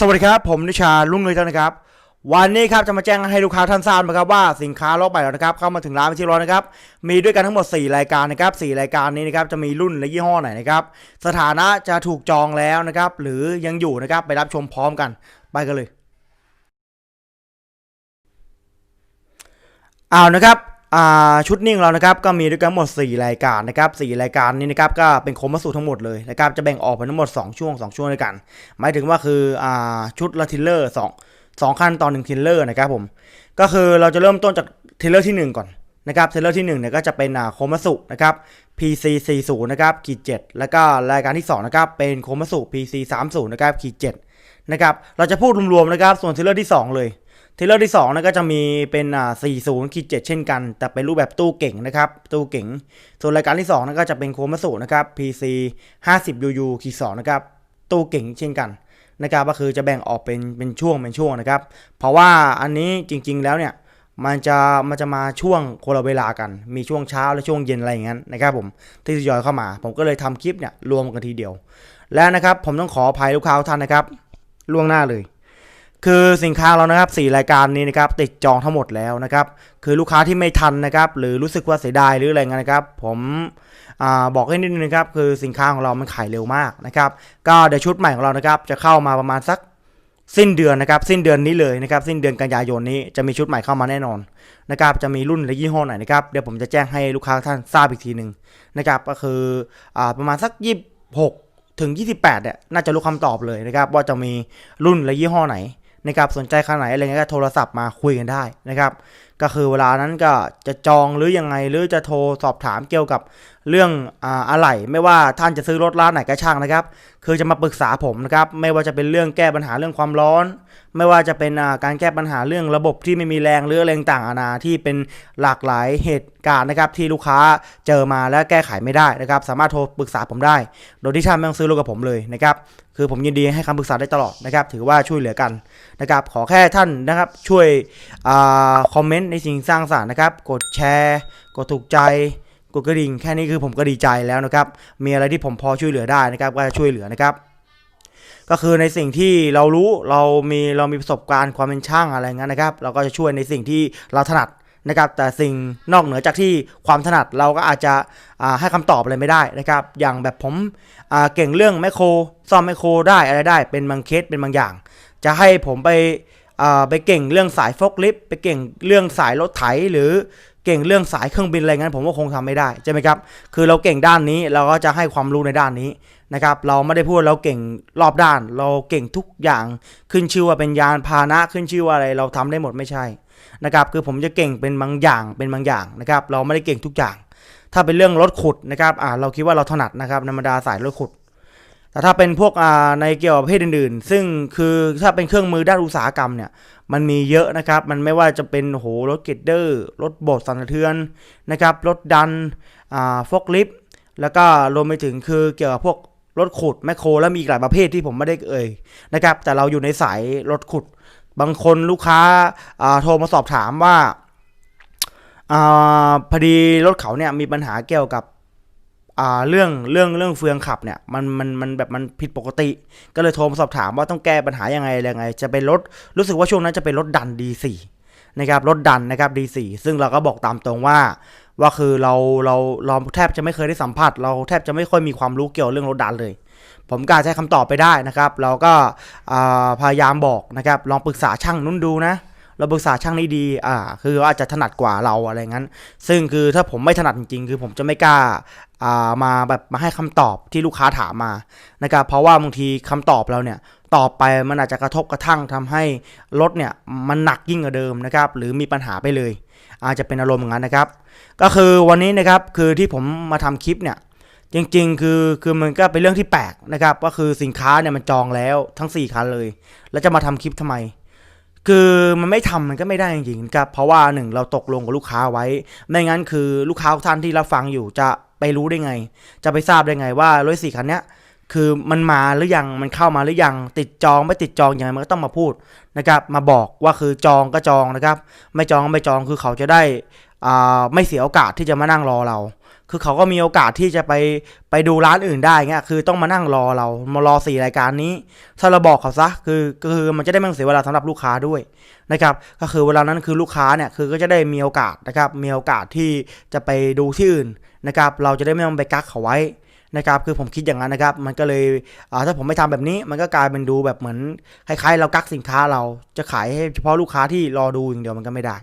สวัสดีครับ ผมนิชาลุ่งเลยเจ้านะครับ วันนี้ครับจะมาแจ้งให้ลูกค้าท่านทราบนะครับว่าสินค้าล็อกใหม่แล้วนะครับเข้ามาถึงร้านเป็นที่ร้อยนะครับมีด้วยกันทั้งหมด 4 รายการนะครับ4รายการนี้นะครับจะมีรุ่นและยี่ห้อไหนนะครับสถานะจะถูกจองแล้วนะครับหรือยังอยู่นะครับไปรับชมพร้อมกันไปกันเลยเอานะครับ ชุดนิ่งเรานะครับก็มีด้วยกันทั้งหมด 4 รายการนะครับ4รายการนี้นะครับก็เป็นโคมมาสูทั้งหมดเลยนะครับจะแบ่งออกเป็นทั้งหมด 2 ช่วง 2 ช่วงด้วยกัน หมายถึงว่าคืออชุดละทิลเลอร์สองสองขั้นตอนหนึ่งทิลเลอร์นะครับผมก็คือเราจะเริ่มต้นจากทิลเลอร์ที่ 1 ก่อนนะครับทิลเลอร์ที่1เนี่ยก็จะเป็นโคมัสุนะครับ PC 40นะครับขีด7แล้วก็รายการที่2นะครับเป็นโคมัสุ PC 30นะครับขีด7นะครับเราจะพูดรวมๆนะครับส่วนทิลเลอร์ที่ 2 เลย เทเลอร์ที่2นะก็จะมีเป็นอ่า40ขีด7เช่นกัน แต่เป็นรูปแบบตู้เก่งนะครับ ตู้เก่ง ส่วนรายการที่2นั่นก็จะเป็นโคมัสุนะครับ PC 50 UU ขีด2นะครับ ตู้เก่งเช่นกันนะครับ ก็คือจะแบ่งออกเป็นเป็นช่วงเป็นช่วงนะครับ เพราะว่าอันนี้จริง ๆ แล้วเนี่ยมันจะมันจะมาช่วงคนละเวลากัน มีช่วงเช้าและช่วงเย็นอะไรอย่างนั้นนะครับผมที่ทยอยเข้ามา ผมก็เลยทำคลิปเนี่ยรวมกันทีเดียว แล้วนะครับผมต้องขออภัยลูกค้าทุกท่านนะครับ ล่วงหน้าเลย คือสินค้าเรานะครับสี่รายการนี้นะครับติดจองทั้งหมดแล้วนะครับ คือลูกค้าที่ไม่ทันนะครับ หรือรู้สึกว่าเสียดายหรืออะไรเงี้ยนะครับ ผมอาบอกให้นิดนึงนะครับ คือสินค้าของเรามันขายเร็วมากนะครับ ก็เดี๋ยวชุดใหม่ของเรานะครับ จะเข้ามาประมาณสักสิ้นเดือนนะครับ สิ้นเดือนนี้เลยนะครับ สิ้นเดือนกันยายนนี้จะมีชุดใหม่เข้ามาแน่นอนนะครับ จะมีรุ่นและยี่ห้อไหนนะครับเดี๋ยวผมจะแจ้งให้ลูกค้าท่านทราบอีกทีหนึ่งนะครับ ก็คืออ่าประมาณสักยี่หกถึง 28เนี่ยน่าจะรู้คำตอบเลยนะครับ ว่าจะมีรุ่นและยี่ห้อไหน นะครับสนใจขนไหนอะไรเงี้ยก็โทรศัพท์มาคุยกันได้นะครับ ก็คือเวลานั้นก็จะจองหรือยังไงหรือจะโทรสอบถามเกี่ยวกับเรื่องออะไหล่ไม่ว่าท่านจะซื้อรถร้านไหนก็ช่างนะครับ คือจะมาปรึกษาผมนะครับไม่ว่าจะเป็นเรื่องแก้ปัญหาเรื่องความร้อน ไม่ว่าจะเป็นการแก้ปัญหาเรื่องระบบที่ไม่มีแรงหรืออะไรต่างๆนานาที่เป็นหลากหลายเหตุการณ์นะครับที่ลูกค้าเจอมาและแก้ไขไม่ได้นะครับ สามารถโทรปรึกษาผมได้ โดยที่ท่านไม่ต้องซื้อรถกับผมเลยนะครับคือผมยินดีให้คำปรึกษาได้ตลอดนะครับ ถือว่าช่วยเหลือกัน นะครับ ขอแค่ท่านนะครับช่วยอคอมเมนต์ในสิ่งสร้างสรรค์นะครับ กดแชร์ กดถูกใจ กดกระดิ่ง แค่นี้คือผมก็ดีใจแล้วนะครับ มีอะไรที่ผมพอช่วยเหลือได้นะครับ ก็จะช่วยเหลือนะครับ ก็คือในสิ่งที่เรารู้เรามีเรามีประสบการณ์ความเป็นช่างอะไรเงี้ยนะครับ เราก็จะช่วยในสิ่งที่เราถนัดนะครับแต่สิ่งนอกเหนือจากที่ความถนัดเราก็อาจจะให้คำตอบอะไรไม่ได้นะครับ อย่างแบบผมเก่งเรื่องแมคโครซ่อมแมคโครได้อะไรได้เป็นบางเคสเป็นบางอย่าง จะให้ผมไปไปเก่งเรื่องสายโฟกลิฟไปเก่งเรื่องสายรถไถหรือเก่งเรื่องสายเครื่องบินอะไรเงี้ยผมก็คงทำไม่ได้ใช่ไหมครับคือเราเก่งด้านนี้เราก็จะให้ความรู้ในด้านนี้นะครับเราไม่ได้พูดเราเก่งรอบด้าน เราเก่งทุกอย่างขึ้นชื่อว่าเป็นยานพาหนะขึ้นชื่อว่าอะไรเราทำได้หมดไม่ใช่นะครับคือผมจะเก่งเป็นบางอย่างเป็นบางอย่างนะครับเราไม่ได้เก่งทุกอย่าง ถ้าเป็นเรื่องรถขุดนะครับอ่าเราคิดว่าเราถนัดนะครับธรรมดาสายรถขุด แต่ถ้าเป็นพวกในเกี่ยวกับประเภทอื่นๆ ซึ่งคือถ้าเป็นเครื่องมือด้านอุตสาหกรรมเนี่ย มันมีเยอะนะครับ มันไม่ว่าจะเป็นโหรถเกตเดอร์ รถบดสั่นสะเทือนนะครับ รถดันฟอกลิฟต์แล้วก็รวมไปถึงคือเกี่ยวกับพวกรถขุดแมคโครแล้วมีอีกหลายประเภทที่ผมไม่ได้เอ่ยนะครับ แต่เราอยู่ในสายรถขุด บางคนลูกค้าาโทรมาสอบถามว่าอ่าพอดีรถเขาเนี่ยมีปัญหาเกี่ยวกับ อ่าเรื่องเรื่องเรื่องเฟืองขับเนี่ยมันมันมันแบบมันผิดปกติ ก็เลยโทรมาสอบถามว่าต้องแก้ปัญหายังไงอะไรยังไง จะเป็นรถรู้สึกว่าช่วงนั้นจะเป็นรถดัน D4 นะครับรถดันนะครับ D4 ซึ่งเราก็บอกตามตรงว่าว่าคือเราเราเราแทบจะไม่เคยได้สัมผัส เราแทบจะไม่ค่อยมีความรู้เกี่ยวเรื่องรถดันเลย ผมกล้าใช้คำตอบไปได้นะครับ เราก็อ่าพยายามบอกนะครับลองปรึกษาช่างนุ่นดูนะ เราปรึกษาช่างนี้ดี อ่า คือเขาอาจจะถนัดกว่าเราอะไรงั้น ซึ่งคือถ้าผมไม่ถนัดจริงๆ คือผมจะไม่กล้า อ่า มาแบบมาให้คำตอบที่ลูกค้าถามมา นะครับ เพราะว่าบางทีคำตอบเราเนี่ยตอบไปมันอาจจะกระทบกระทั่งทำให้รถเนี่ยมันหนักยิ่งกว่าเดิมนะครับ หรือมีปัญหาไปเลย อาจจะเป็นอารมณ์อย่างนั้นนะครับ ก็คือวันนี้นะครับคือที่ผมมาทำคลิปเนี่ยจริงๆ คือคือมันก็เป็นเรื่องที่แปลกนะครับ ก็คือสินค้าเนี่ยมันจองแล้วทั้ง 4 คันเลย แล้วจะมาทำคลิปทำไม คือมันไม่ทำมันก็ไม่ได้จริงๆครับเพราะว่าหนึ่งเราตกลงกับลูกค้าไว้ ไม่งั้นคือลูกค้าท่านที่เรับฟังอยู่จะไปรู้ได้ไง จะไปทราบได้ไงว่ารถสี่คันเนี้ยคือมันมาหรือยังมันเข้ามาหรือยังติดจองไม่ติดจองยังไงมันก็ต้องมาพูดนะครับ มาบอกว่าคือจองก็จองนะครับ ไม่จองก็ไม่จองคือเขาจะได้อ่าไม่เสียโอกาสที่จะมานั่งรอเรา คือเขาก็มีโอกาสที่จะไปไปดูร้านอื่นได้เงี้ยคือต้องมานั่งรอเรามารอสี่รายการนี้ ถ้าเราบอกเขาซะคือก็คือมันจะได้ไม่ต้องเสียเวลาสำหรับลูกค้าด้วยนะครับก็คือเวลานั้นคือลูกค้าเนี่ยคือก็จะได้มีโอกาสนะครับมีโอกาสที่จะไปดูที่อื่นนะครับเราจะได้ไม่ต้องไปกักเขาไว้นะครับคือผมคิดอย่างนั้นนะครับ มันก็เลยถ้าผมไม่ทำแบบนี้มันก็กลายเป็นดูแบบเหมือนคล้ายๆ เรากักสินค้าเราจะขายให้เฉพาะลูกค้าที่รอดูอย่างเดียวมันก็ไม่ได้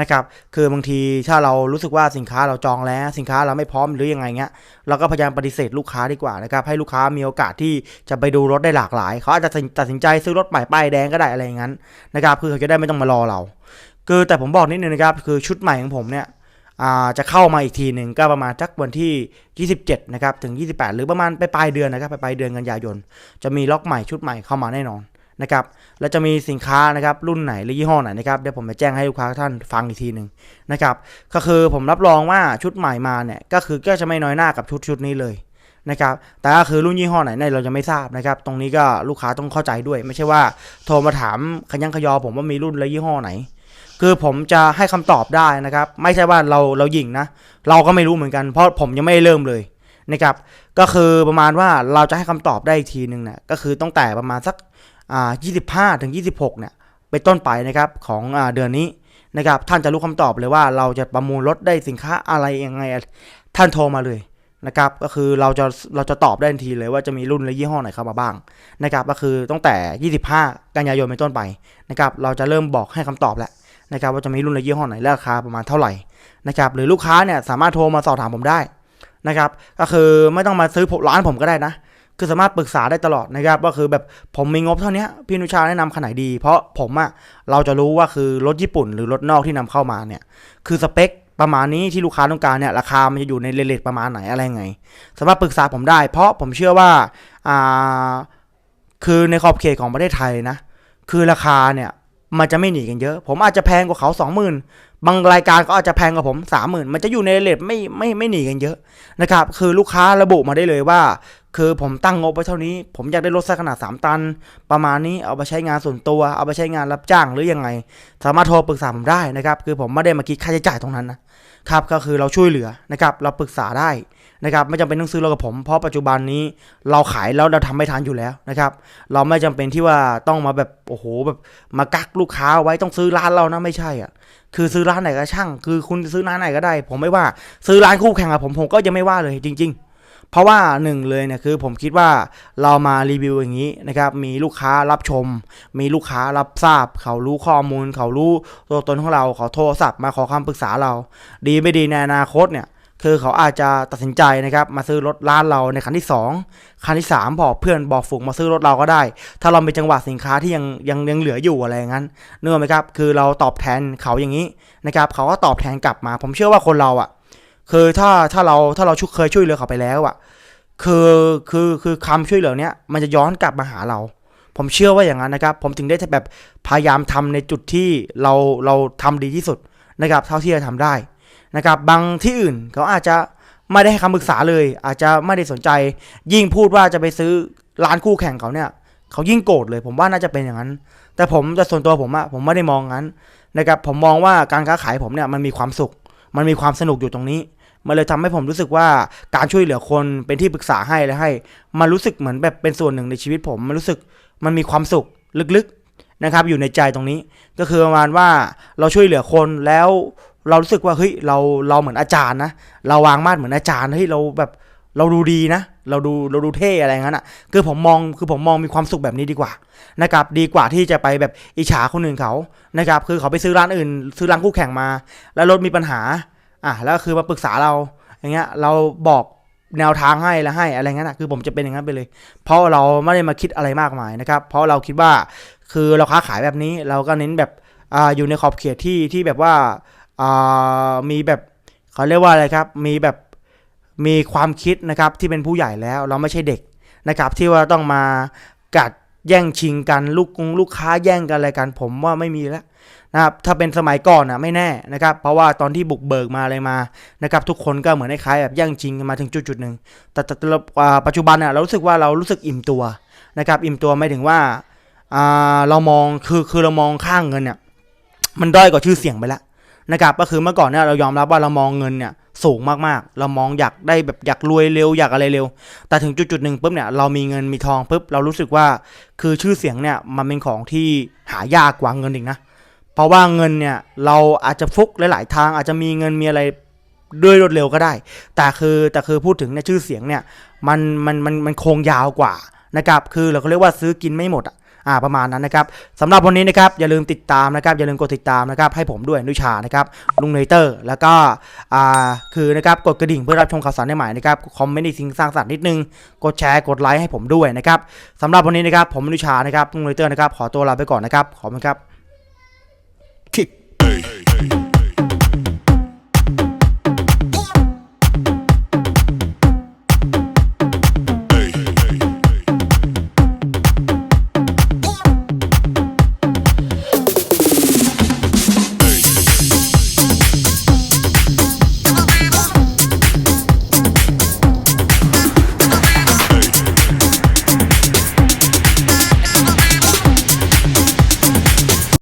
นะครับ คือบางทีถ้าเรารู้สึกว่าสินค้าเราจองแล้ว สินค้าเราไม่พร้อมหรือยังไงเงี้ย เราก็พยายามปฏิเสธลูกค้าดีกว่านะครับ ให้ลูกค้ามีโอกาสที่จะไปดูรถได้หลากหลาย เขาอาจจะตัดสินใจซื้อรถใหม่ป้ายแดงก็ได้อะไรอย่างนั้นนะครับ คือเขาจะได้ไม่ต้องมารอเรา คือแต่ผมบอกนิดนึงนะครับ คือชุดใหม่ของผมเนี่ยจะเข้ามาอีกทีหนึ่งก็ประมาณจักวันที่ 27 นะครับ ถึง 28 หรือประมาณปลายเดือนนะครับปลายเดือนกันยายน จะมีล็อกใหม่ชุดใหม่เข้ามาแน่นอน นะครับแล้วจะมีสินค้านะครับรุ่นไหนหรือยี่ห้อไหนนะครับเดี๋ยวผมจะแจ้งให้ลูกค้าท่านฟังอีกทีหนึ่งนะครับก็คือผมรับรองว่าชุดใหม่มาเนี่ยก็คือก็จะไม่น้อยหน้ากับชุดชุดนี้เลยนะครับแต่ก็คือรุ่นยี่ห้อไหนเนี่ยเราจะไม่ทราบนะครับ ตรงนี้ก็ลูกค้าต้องเข้าใจด้วย ไม่ใช่ว่าโทรมาถามขยันขยอผมว่ามีรุ่นและยี่ห้อไหน คือผมจะให้คำตอบได้นะครับ ไม่ใช่ว่าเราเรายิงนะ เราก็ไม่รู้เหมือนกัน เพราะผมยังไม่ได้เริ่มเลยนะครับ ก็คือประมาณว่าเราจะให้คำตอบได้อีกทีหนึ่งเนี่ยก็คือตั้งแต่ประมาณสัก 25ถึง26เนี่ยเป็นต้นไปนะครับของอ่าเดือนนี้นะครับท่านจะรู้คำตอบเลยว่าเราจะประมูลรถได้สินค้าอะไรยังไง ท่านโทรมาเลยนะครับก็คือเราจะเราจะตอบได้ทันทีเลยว่าจะมีรุ่นและยี่ห้อไหนเข้ามาบ้างนะครับก็คือตั้งแต่ 25 กันยายนเป็นต้นไปนะครับเราจะเริ่มบอกให้คำตอบแล้วนะครับว่าจะมีรุ่นและยี่ห้อไหนราคาประมาณเท่าไหร่นะครับหรือลูกค้าเนี่ยสามารถโทรมาสอบถามผมได้นะครับก็คือไม่ต้องมาซื้อผมร้านผมก็ได้นะ คือสามารถปรึกษาได้ตลอดนะครับก็คือแบบผมมีงบเท่านี้พี่นุชาแนะนำขนาดดี เพราะผมอะเราจะรู้ว่าคือรถญี่ปุ่นหรือรถนอกที่นำเข้ามาเนี่ยคือสเปคประมาณนี้ที่ลูกค้าต้องการเนี่ยราคามันจะอยู่ในเลทประมาณไหนอะไรไง สามารถปรึกษาผมได้ เพราะผมเชื่อว่าอ่าคือในขอบเขตของประเทศไทยนะ คือราคาเนี่ยมันจะไม่หนีกันเยอะ ผมอาจจะแพงกว่าเขาสองหมื่นบางรายการก็อาจจะแพงกว่าผมสามหมื่นมันจะอยู่ในเลทไม่ไม่ไม่หนีกันเยอะนะครับ คือลูกค้าระบุมาได้เลยว่า คือผมตั้งงบไว้เท่านี้ ผมอยากได้รถสักขนาด 3 ตัน ประมาณนี้เอาไปใช้งานส่วนตัว เอาไปใช้งานรับจ้างหรือยังไง สามารถโทรปรึกษาผมได้นะครับ คือผมไม่ได้มาคิดค่าใช้จ่ายตรงนั้นนะครับ ก็คือเราช่วยเหลือนะครับ เราปรึกษาได้นะครับ ไม่จำเป็นต้องซื้อรถกับผม เพราะปัจจุบันนี้เราขายแล้วเราทำไม่ทันอยู่แล้วนะครับ เราไม่จำเป็นที่ว่าต้องมาแบบโอ้โหแบบมากักลูกค้าไว้ต้องซื้อร้านเรานะไม่ใช่อะ คือซื้อร้านไหนก็ช่าง คือคุณซื้อร้านไหนก็ได้ ผมไม่ว่าซื้อร้านคู่แข่งกับผมผมก็ยังไม่ว่าเลยจริง ๆ เพราะว่าหนึ่งเลยเนี่ยคือผมคิดว่าเรามารีวิวอย่างนี้นะครับมีลูกค้ารับชม มีลูกค้ารับทราบ เขารู้ข้อมูล เขารู้ตัวตนของเราเขาโทรศัพท์มาขอคำปรึกษาเรา ดีไม่ดีในอนาคตเนี่ยคือเขาอาจจะตัดสินใจนะครับมาซื้อรถร้านเราในคันที่ 2 คันที่3บอกเพื่อนบอกฝูงมาซื้อรถเราก็ได้ ถ้าเราเป็นจังหวะสินค้าที่ยังยังยังเหลืออยู่อะไรอย่างนั้นเนื่อไหมครับคือเราตอบแทนเขาอย่างนี้นะครับเขาก็ตอบแทนกลับมา ผมเชื่อว่าคนเราอะ คือถ้าถ้าเราถ้าเราช่วยเคยช่วยเหลือเขาไปแล้วอะคือคือคือคำช่วยเหลือเนี้ยมันจะย้อนกลับมาหาเรา ผมเชื่อว่าอย่างนั้นนะครับ ผมถึงได้แบบพยายามทำในจุดที่เราเราทำดีที่สุดนะครับ เท่าที่จะทำได้นะครับ บางที่อื่นเขาอาจจะไม่ได้ให้คำปรึกษาเลย อาจจะไม่ได้สนใจ ยิ่งพูดว่าจะไปซื้อร้านคู่แข่งเขาเนี่ยเขายิ่งโกรธเลย ผมว่าน่าจะเป็นอย่างนั้น แต่ผมแต่ส่วนตัวผมอะผมไม่ได้มองงั้นนะครับผมมองว่าการค้าขายผมเนี่ยมันมีความสุข มันมีความสนุกอยู่ตรงนี้ มันเลยทำให้ผมรู้สึกว่าการช่วยเหลือคนเป็นที่ปรึกษาให้และให้ มันรู้สึกเหมือนแบบเป็นส่วนหนึ่งในชีวิตผม มันรู้สึกมันมีความสุขลึกๆนะครับ อยู่ในใจตรงนี้ ก็คือประมาณว่าเราช่วยเหลือคนแล้วเรารู้สึกว่าเฮ้ยเราเราเหมือนอาจารย์นะเราวางมาดเหมือนอาจารย์เฮ้ยเราแบบเราดูดีนะ เราดูเราดูเท่อะไรอย่างนั้นอะ คือผมมองคือผมมองมีความสุขแบบนี้ดีกว่านะครับดีกว่าที่จะไปแบบอิจฉาคนอื่นเขานะครับคือเขาไปซื้อร้านอื่น ซื้อร้านคู่แข่งมา แล้วรถมีปัญหา อะแล้วคือมาปรึกษาเราอย่างเงี้ยเราบอกแนวทางให้แล้วให้อะไรเงี้ยนะคือผมจะเป็นอย่างนั้นไปเลย เพราะเราไม่ได้มาคิดอะไรมากมายนะครับ เพราะเราคิดว่าคือเราค้าขายแบบนี้เราก็เน้นแบบอ่าอยู่ในขอบเขตที่ที่แบบว่าอ่ามีแบบเขาเรียกว่าอะไรครับ มีแบบมีความคิดนะครับที่เป็นผู้ใหญ่แล้วเราไม่ใช่เด็กนะครับที่ว่าต้องมากัดแย่งชิงกันลูกลูกค้าแย่งกันอะไรกันผมว่าไม่มีแล้ว นะครับถ้าเป็นสมัยก่อนนะไม่แน่นะครับเพราะว่าตอนที่บุกเบิกมาอะไรมานะครับทุกคนก็เหมือนคล้ายแบบย่งชิงมาถึงจุดจุดหนึ่งแต่แต่ปัจจุบันเนี่ยเรารู้สึกว่าเรารู้สึกอิ่มตัวนะครับอิ่มตัวไม่ถึงว่าอ่าเรามองคือคือเรามองข้างเงินเนี่ยมันด้อยกว่าชื่อเสียงไปแล้วนะครับก็คือเมื่อก่อนเนี่ยเรายอมรับว่าเรามองเงินเนี่ยสูงมากๆ เรามองอยากได้แบบอยากรวยเร็วอยากอะไรเร็ว แต่ถึงจุดๆหนึ่งปุ๊บเนี่ยเรามีเงินมีทองปุ๊บเรารู้สึกว่าคือชื่อเสียงเนี่ยมันเป็นของที่หายากกว่าเงินอีกนะ เพราะว่าเงินเนี่ยเราอาจจะฟุกหลาย ๆ ทางอาจจะมีเงินมีอะไรด้วยรวดเร็วก็ได้ แต่คือแต่คือพูดถึงเนี่ยชื่อเสียงเนี่ยมันมันมันมันคงยาวกว่านะครับคือเราก็เรียกว่าซื้อกินไม่หมดอะอ่าประมาณนั้นนะครับสำหรับวันนี้นะครับอย่าลืมติดตามนะครับอย่าลืมกดติดตามนะครับให้ผมด้วยนุชานะครับลุงเนเตอร์ แล้วก็อ่าคือนะครับกดกระดิ่งเพื่อรับชมข่าวสารใหม่ๆนะครับคอมเมนต์ในสิ่งสร้างสรรค์นิดนึงกดแชร์กดไลค์ให้ผมด้วยนะครับสำหรับวันนี้นะครับผมนุชานะครับลุงเนเตอร์นะครับขอตัวลาไปก่อนนะครับขอบคุณครับ way.